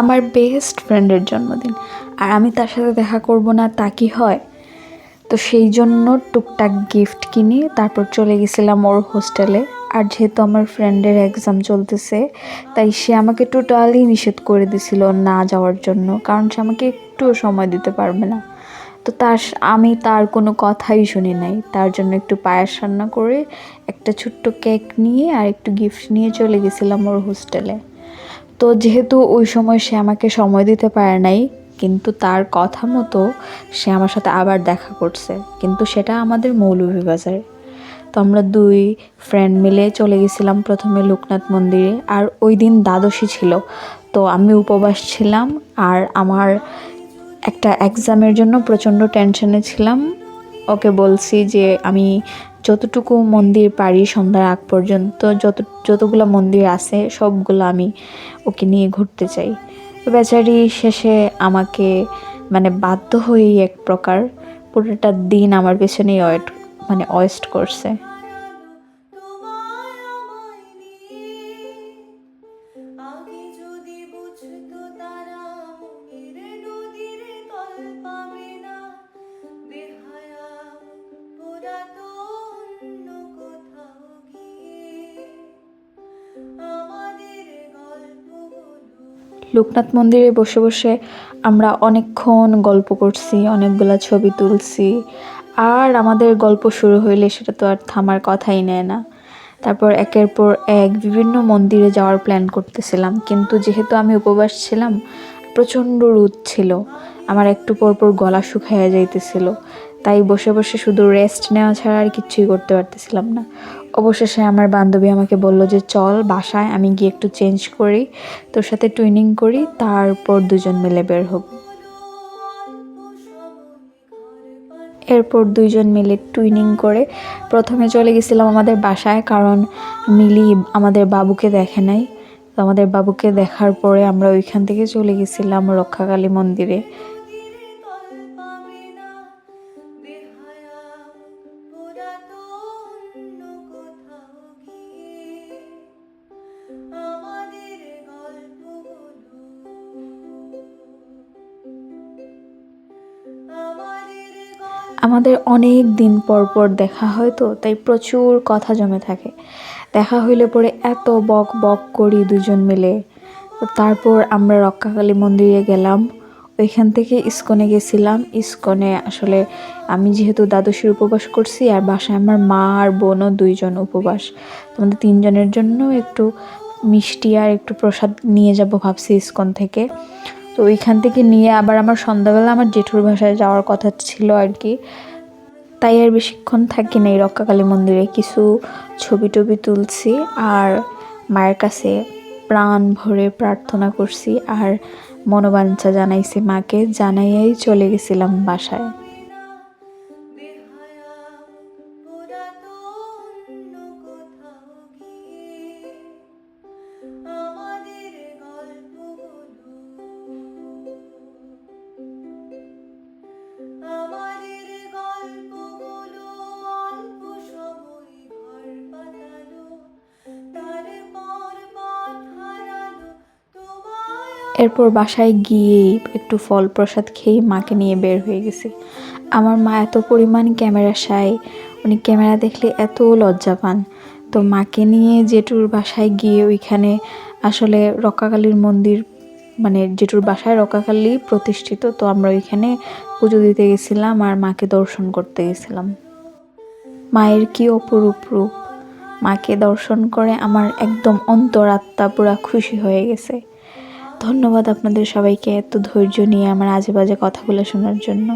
আমার বেস্ট ফ্রেন্ডের জন্মদিন। আর আমি তার সাথে দেখা করব না, তা কি হয়? তো সেই জন্য টুকটাক গিফট কিনি, তারপর চলে গেছিলাম ওর হোস্টেলে আর যেহেতু আমার ফ্রেন্ডের এক্সাম চলতেছে, তাই সে আমাকে টোটালি নিষেধ করে দিছিল না যাওয়ার জন্য, কারণ সে আমাকে একটুও সময় দিতে পারবে না। তো তার আমি তার কোনো কথাই শুনি নাই। তার জন্য একটু পায়েস রান্না করে একটা ছোট্ট কেক নিয়ে আর একটু গিফট নিয়ে চলে গেছিলাম ওর হোস্টেলে তো যেহেতু ওই সময় সে আমাকে সময় দিতে পারে নাই, কিন্তু তার কথা মতো সে আমার সাথে আবার দেখা করছে। কিন্তু সেটা আমাদের মৌলভীবাজারে। তো আমরা দুই ফ্রেন্ড মিলে চলে গেছিলাম প্রথমে লোকনাথ মন্দিরে, আর ওই দিন দ্বাদশী ছিল। তো আমি উপবাস ছিলাম, আর আমার একটা এক্সামের জন্য প্রচণ্ড টেনশনে ছিলাম। ওকে বলছি যে আমি যতটুকু মন্দির পারি সন্ধ্যার আগ পর্যন্ত, যত, যতগুলো মন্দির আছে, সবগুলো আমি ওকে নিয়ে ঘুরতে চাই। বেচারি শেষে আমাকে মানে বাধ্য হয়েই এক প্রকার পুরোটা দিন আমার পেছনেই ওয়েট মানে ওয়েস্ট করছে। লোকনাথ মন্দিরে বসে বসে আমরা অনেকক্ষণ গল্প করছি, অনেকগুলা ছবি তুলছি। আর আমাদের গল্প শুরু হইলে সেটা তো আর থামার কথাই নেয় না। তারপর একের পর এক বিভিন্ন মন্দিরে যাওয়ার প্ল্যান করতেছিলাম। কিন্তু যেহেতু আমি উপবাস ছিলাম, প্রচণ্ড রোদ ছিল। আমার একটু পর পর গলা শুকাইয়া যাইতেছিল। তাই বসে বসে শুধু রেস্ট নেওয়া ছাড়া আর কিচ্ছুই করতে পারতেছিলাম না। অবশেষে আমার বান্ধবী আমাকে বলল যে, চল বাসায়, আমি গিয়ে একটু চেঞ্জ করি, তোর সাথে টুইনিং করি, তারপর দুজন মিলে বের হব। এরপর দুইজন মিলে টুইনিং করে প্রথমে চলে গেছিলাম আমাদের বাসায়, কারণ মিলি আমাদের বাবুকে দেখে নাই। তো আমাদের বাবুকে দেখার পরে আমরা ওইখান থেকে চলে গেছিলাম রক্ষাকালী মন্দিরে। আমাদের অনেক দিন পর পর দেখা হয় তো, তাই প্রচুর কথা জমে থাকে। দেখা হইলে পরে এত বক বক করি দুজন মিলে। তারপর আমরা রক্ষাকালী মন্দিরে গেলাম। ওইখান থেকে ইস্কনে গেছিলাম। ইস্কনে আসলে আমি যেহেতু দ্বাদশীর উপবাস করছি, আর বাসায় আমার মা আর বোনও দুইজন উপবাস। তোমাদের তিনজনের জন্য একটু মিষ্টি আর একটু প্রসাদ নিয়ে যাব ভাবছি ইস্কন থেকে। তো ওইখান থেকে নিয়ে আবার আমার সন্ধ্যাবেলা আমার জেঠুর ভাষায় যাওয়ার কথা ছিল আর কি। তাই আর বেশিক্ষণ থাকি না এই রক্ষাকালী মন্দিরে। কিছু ছবি টবি তুলছি আর মায়ের কাছে প্রাণ ভরে প্রার্থনা করছি আর মনোবাঞ্ছা জানাইছি মাকে, জানাইয়াই চলে গেছিলাম বাসায়। এরপর বাসায় গিয়ে একটু ফল প্রসাদ খেয়ে মাকে নিয়ে বের হয়ে গেছি। আমার মা এত পরিমাণ ক্যামেরা সাই উনি ক্যামেরা দেখলে এত লজ্জা পান তো মাকে নিয়ে জেঠুর বাসায় গিয়ে ওইখানে আসলে রক্ষাকালীর মন্দির মানে জেঠুর বাসায় রক্ষাকালী প্রতিষ্ঠিত, তো আমরা ওইখানে পুজো দিতে গেছিলাম আর মাকে দর্শন করতে গেছিলাম। মায়ের কি অপরূপ রূপ। মাকে দর্শন করে আমার একদম অন্তরাত্মা পুরা খুশি হয়ে গেছে। ধন্যবাদ আপনাদের সবাইকে এত ধৈর্য নিয়ে আমার আজে বাজে কথাগুলো শোনার জন্য।